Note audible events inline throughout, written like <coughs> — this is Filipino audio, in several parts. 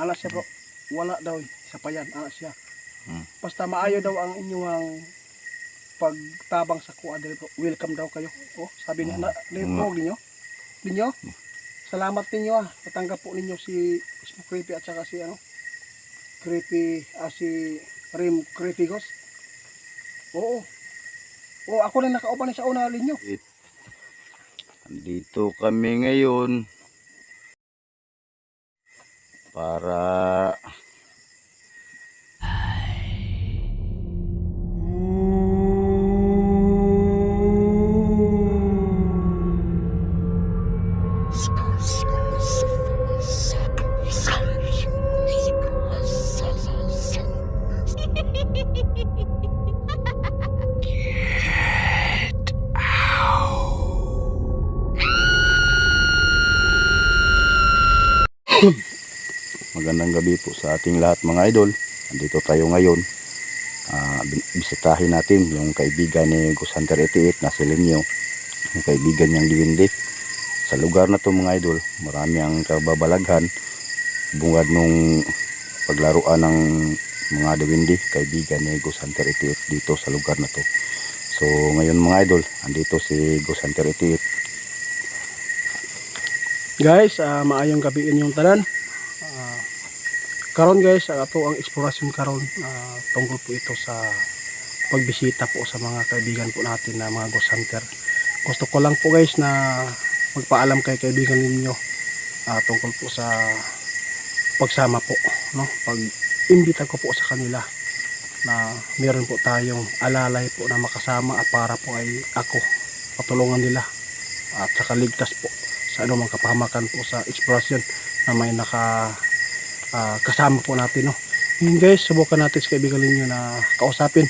Ala siya bro. Wala daw eh. sa payan. Ala siya. Hmm. Basta maayo daw ang inyong pagtabang sa kuha bro. Welcome daw kayo. Oh, sabi niya Hmm. na ni Hmm. bro ninyo. Ninyo. Salamat ninyo ah. Natanggap po ninyo si Creepy at saka si ano. Creepy ah, si Rim Creepy Ghost. Oo. Oo, ako na nakaupan sa una ninyo. Andito kami ngayon para magandang gabi po sa ating lahat mga idol. Andito tayo ngayon. Bin- bisitahin natin yung kaibigan ni Gus Hunter 88 na si Lenyo. Yung kaibigan niyang Diwindi. Sa lugar na to mga idol, marami ang kababalaghan. Bungad nung paglaruan ng mga Diwindi, kaibigan ni Gus Hunter 88 dito sa lugar na to. So ngayon mga idol, andito si Gus Hunter 88. Guys, ah, maayong gabi inyong tanan. Karon guys, ato ang eksplorasyon karon ah, tungkol po ito sa pagbisita po sa mga kaibigan po natin na mga ghost hunter. Gusto ko lang po guys na magpaalam kay kaibigan ninyo ah, tungkol po sa pagsama po, no? Pag imbita ko po sa kanila na meron po tayong alalay po na makasama at para po ay ako patulungan nila at saka ligtas po sa anumang kapahamakan po sa eksplorasyon na may naka ah, kasama po natin no. Ngayon guys, subukan natin sa kaibigan ninyo na kausapin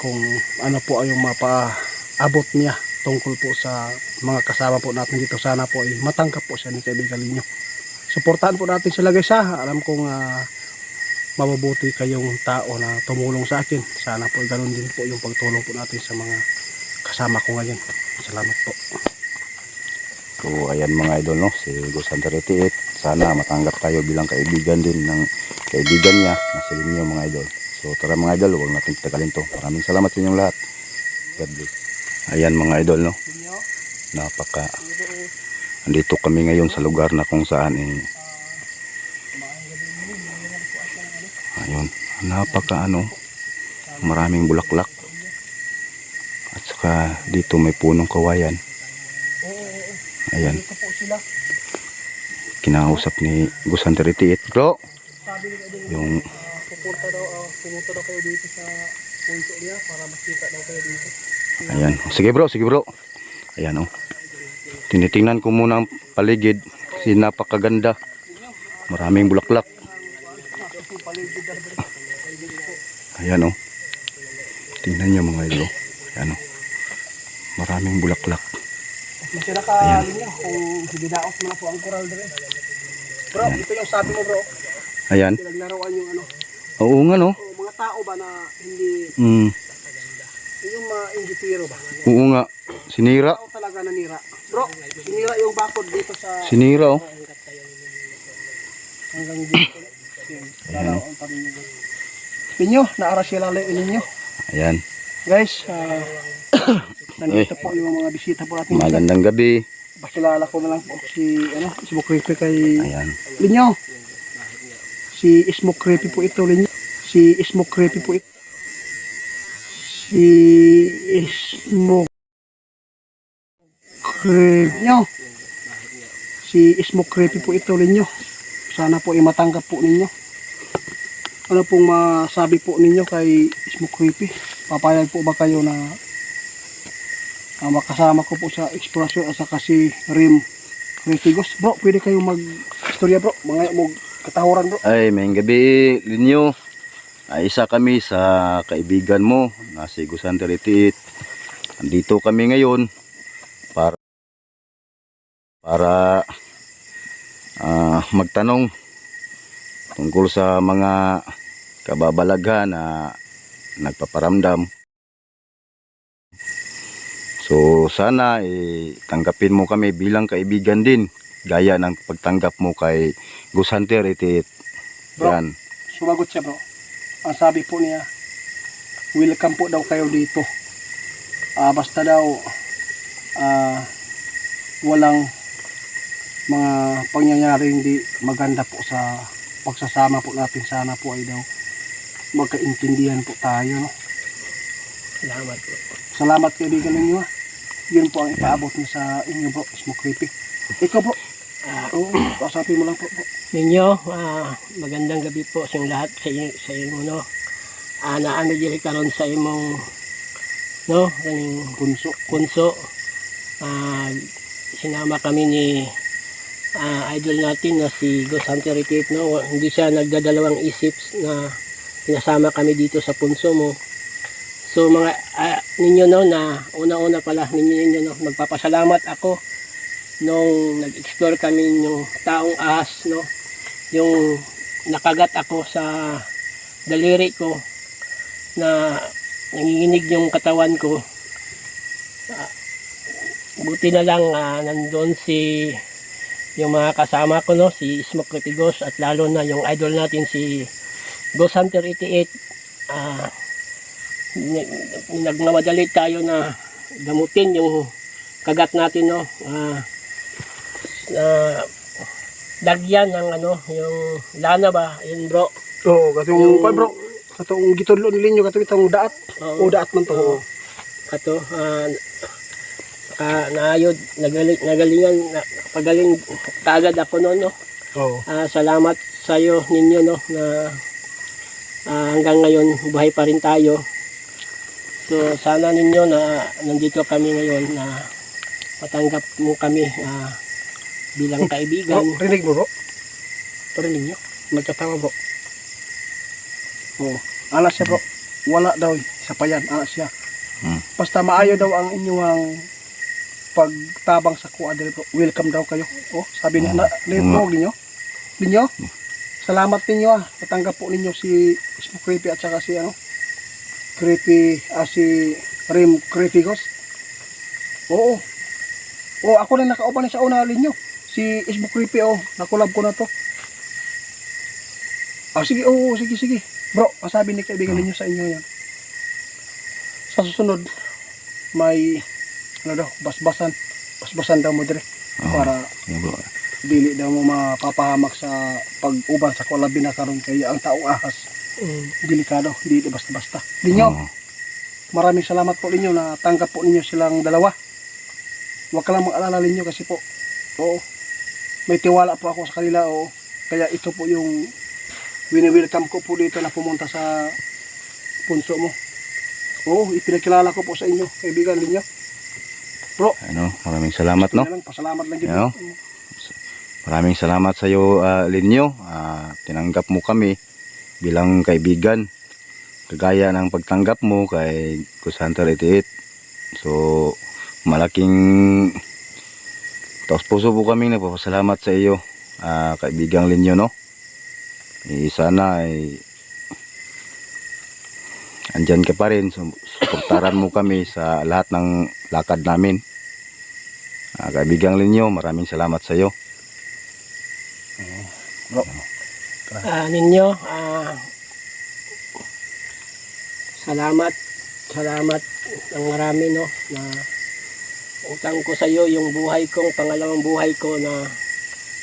kung ano po ay yung mapaabot niya tungkol po sa mga kasama po natin dito. Sana po ay matangkap po siya ni kaibigan ninyo. Suportahan po natin sila guys ha. Alam kong ah, mabubuti kayong tao na tumulong sa akin. Sana po ganun din po yung pagtulong po natin sa mga kasama ko ngayon. Salamat po. So ayan mga idol no, si Gus Hunter 88. Sana matanggap tayo bilang kaibigan din ng kaibigan niya na si Linyo mga idol. So tara mga idol, huwag natin tagalin to. Maraming salamat sa inyong lahat. God bless. Ayan mga idol no, napaka andito kami ngayon sa lugar na kung saan eh ayun napaka ano maraming bulaklak at saka dito may punong kawayan ayan. Dito po sila. kinausap ni Gus Hunter 88 bro! Sabi nila din yung ah, pupunta daw, ah, pumunta daw kayo dito sa punto niya para makita daw kayo dito. ayan. Sige bro sige bro. Ayan oh. Tinitingnan ko muna ang paligid kasi napakaganda. Maraming bulaklak. Ayan oh. Tingnan nyo mga idol oh. ayan oh. Maraming bulaklak Mas sila ka niya kung hindi daos mo na po ang coral dire. Bro, ito yung sabi mo bro. ayan Pinaglaruan yung ano. oo nga no O, mga tao ba na hindi, mm, yung mga inggitiro ba? oo nga sinira Tao talaga nanira. Bro, sinira yung bakod dito sa sinira oh hanggang dito. Ayan. Ang tabi niyo. Ninyo, naara sila lang ninyo. ayan Guys, ah, <coughs> nandito po yung mga bisita po natin. magandang gabi Pakilala ko na lang po si ano, si Smoke Creepy kay ayan Linyo. Si Smoke Creepy po ito, Linyo. Si Smoke Creepy po ito. Si Smoke Creepy nyo. Si Smoke Creepy po ito, Linyo. Sana po imatanggap po ninyo. Ano pong masabi po ninyo kay Smoke Creepy? Papayag po ba kayo na ah, makasama ko po sa eksplorasyon at saka si Rim Ritigos. Bro, pwede kayong mag-istorya bro. Mga mag katahuran bro. Ay, may gabi, Linyo. Ay, isa kami sa kaibigan mo na si Gusan 38. Andito kami ngayon para para ah, magtanong tungkol sa mga kababalaghan na nagpaparamdam. So sana eh, tanggapin mo kami bilang kaibigan din gaya ng pagtanggap mo kay Gus Hunter 88 Bro. Yan. Sumagot siya bro. Ang sabi po niya, welcome po daw kayo dito. Ah, basta daw ah, walang mga pangyayari hindi maganda po sa pagsasama po natin. Sana po ay daw magkaintindihan po tayo. No? Salamat po. Salamat kaibigan ninyo. ah. Yun po ang ipaabot niya sa inyo bro. Smoke creepy. Ikaw bro. Ah, Oo, kausapin mo lang po bro. ninyo, ah, magandang gabi po sa inyong lahat sa inyo, sa inyo no. Ah, naano diri karon sa imong no, kaning Punso. kunso. Ah, sinama kami ni ah, idol natin na si Ghost Hunter Retreat, no. Hindi siya nagdadalawang isip na pinasama kami dito sa punso mo. So mga ah, ninyo no na una-una pala ninyo ninyo no magpapasalamat ako nung nag-explore kami yung taong ahas no. Yung nakagat ako sa daliri ko na nanginginig yung katawan ko. Ah, buti na lang ah, nandun si yung mga kasama ko no si Smoke Retigos at lalo na yung idol natin si Ghost Hunter 88 ah ni- nagmamadali tayo na gamutin yung kagat natin no ah na lagyan ng ano yung lana ba yun bro Oo, katong Yung- yung... bro. Katong gitudlo ninyo katong itong daat. Oo. O daat man to. Oo. ato ah naka naayod nagaling nagalingan na, pagaling kagad ako noon no Oo. Ah, salamat sa iyo ninyo no na ah, hanggang ngayon buhay pa rin tayo. So sana ninyo na nandito kami ngayon na matanggap mo kami ah, bilang Bro, kaibigan. rinig mo bro. Parinig nyo. Nagkatawa bro. Oo. Ala siya bro. Wala daw eh. sa payan. Ala siya. Hmm. Basta maayo daw ang inyong pagtabang sa kuadel bro. Welcome daw kayo. Oh, sabi niya Hmm. na nito Hmm. ninyo. Ninyo. Salamat ninyo ah. Natanggap po ninyo si Smoke Creepy at saka si ano. Creepy ah, si Rim Creepy Ghost. Oo. Oh, ako na nakaupan sa una ninyo. Si Isbo Creepy oh, nakulab ko na to. Ah, sige, oo, sige, sige. Bro, ang sabi ni kaibigan ninyo sa inyo yan. Sa susunod, may, ano daw, basbasan. Basbasan daw mo dire. Oo. Para bro. dili daw mo mapapahamak sa pag-uban sa kulabi na karon kay ang taong ahas. Mm. Delikado, hindi basta-basta. Ninyo, Oo. maraming salamat po ninyo na tanggap po ninyo silang dalawa. Huwag ka lang mag-alala ninyo kasi po, oo, may tiwala po ako sa kanila, oo. Kaya ito po yung wini-welcome ko po dito na pumunta sa punso mo. Oo, ipinakilala ko po sa inyo, kaibigan ninyo. Ano, maraming salamat, no? Lang, pasalamat lang din. Yo. Maraming salamat sa iyo, ah, Linyo. Ah, tinanggap mo kami bilang kaibigan. Kagaya ng pagtanggap mo kay Hunter 88. So, malaking taos puso po kami nagpapasalamat sa iyo, ah, kaibigang Linyo, no? Eh, sana ay andyan ka pa rin. Suportaran mo kami sa lahat ng lakad namin. Ah, kaibigang Linyo, maraming salamat sa iyo. Ah, ninyo, ah, salamat, salamat ng marami no na utang ko sa iyo yung buhay kong pangalawang buhay ko na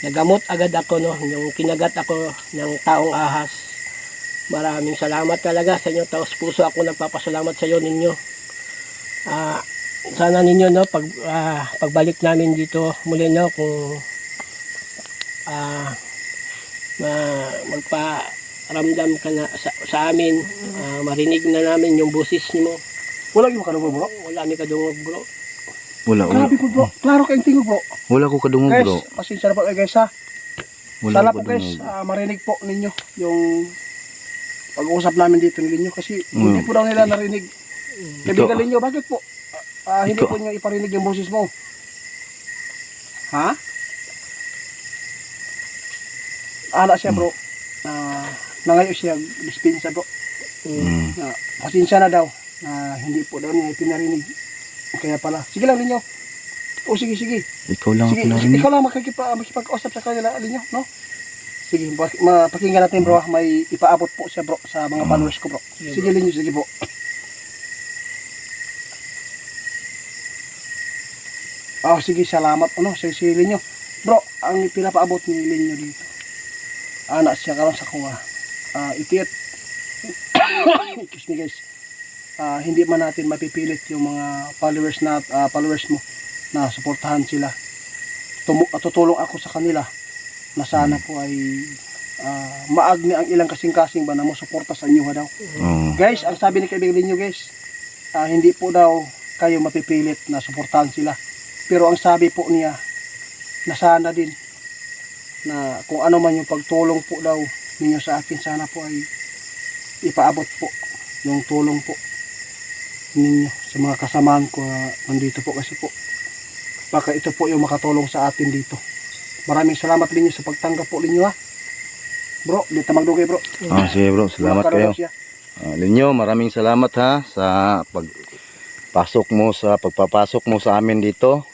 nagamot agad ako no yung kinagat ako ng taong ahas. Maraming salamat talaga sa inyo taos puso ako nagpapasalamat sa iyo ninyo. Ah sana ninyo no pag ah, pagbalik namin dito muli no kung ah na magparamdam ka na sa, sa amin ah, marinig na namin yung boses mo Wala yung kadungog bro. wala ni kadungog bro Wala, wala. Grabe po bro. Klaro kayong tingog bro. Wala ko kadungog, Guys, bro. pasensya na po kayo guys ha. Wala Sana ko po guys, ah, marinig po ninyo yung pag-uusap namin dito ninyo kasi Mm. hindi po daw nila narinig. Kaibigan ninyo, bakit po? Ah, hindi Ito. po niyo iparinig yung boses mo. Ha? Ala siya bro. Ah, nangayo siya dispensa bro. Mm. Na, pasensya na daw na hindi po daw niya ipinarinig. Kaya pala. Sige lang ninyo. O sige, sige. Ikaw lang Sige, ako ikaw lang makikipa, makipag-usap sa kanila, ninyo, no? Sige, pak- mapakinggan natin bro. ah. May ipaabot po siya bro sa mga followers ko bro. Sige, Sige Linyo, sige po. Oh, sige, salamat ano, sa si Linyo. Bro, ang pinapaabot ni Linyo dito. Anak siya karon sa kuha. Ah, itiit. <coughs> Excuse me guys. Ah, hindi man natin mapipilit yung mga followers na ah, followers mo na suportahan sila. Tumu- ah, tutulong ako sa kanila na sana po ay ah, maagni ang ilang kasing-kasing ba na mo suporta sa inyo ha daw. Mm. Guys, ang sabi ni kaibigan ninyo guys, ah, hindi po daw kayo mapipilit na suportahan sila. Pero ang sabi po niya, na sana din na kung ano man yung pagtulong po daw ninyo sa akin, sana po ay ipaabot po yung tulong po ninyo sa mga kasamahan ko na nandito po kasi po baka ito po yung makatulong sa atin dito. Maraming salamat ninyo sa pagtanggap po ninyo ha. Bro, dito magdugay bro. Ah, sige bro, salamat kayo. Ah, Linyo, maraming salamat ha sa pagpasok mo sa pagpapasok mo sa amin dito.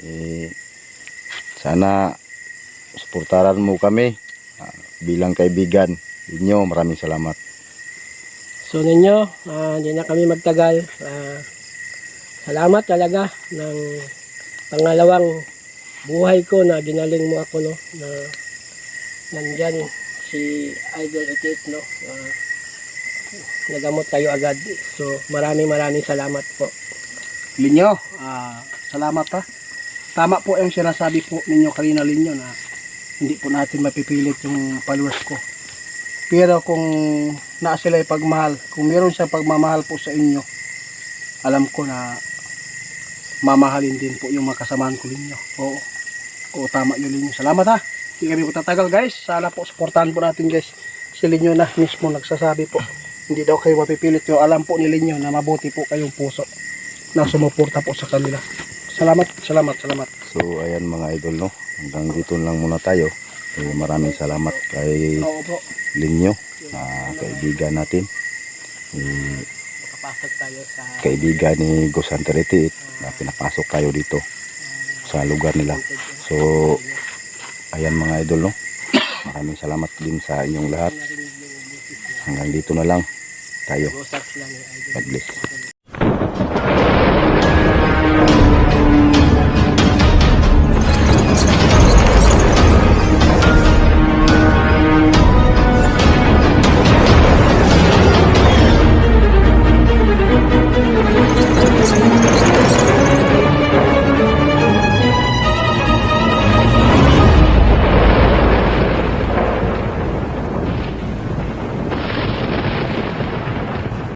Eh, sana suportaran mo kami ah, bilang kaibigan. Linyo, maraming salamat. So ninyo, ah, hindi na kami magtagal. Ah, salamat talaga ng pangalawang buhay ko na ginaling mo ako no na nandyan si Idol Etit no Ah, nagamot tayo agad so maraming maraming salamat po Linyo, ah, salamat ha. Tama po yung sinasabi po ninyo kanina Linyo na hindi po natin mapipilit yung followers ko. Pero kung na sila pagmahal, kung meron siyang pagmamahal po sa inyo, alam ko na mamahalin din po yung mga kasamahan ko Linyo. Oo. Oo, tama yun Linyo. Salamat ha. Hindi kami po tatagal guys. Sana po supportahan po natin guys. Si Linyo na mismo nagsasabi po. Hindi daw kayo mapipilit yung alam po ni Linyo na mabuti po kayong puso na sumuporta po sa kanila. Salamat, salamat, salamat. So, ayan mga idol, no? Hanggang dito lang muna tayo. Eh, maraming salamat kay. Linyo, na kaibigan natin. Eh, kaibigan ni 88 na pinapasok kayo dito sa lugar nila. So, ayan mga idol, no? Maraming salamat din sa inyong lahat. Hanggang dito na lang tayo. God bless.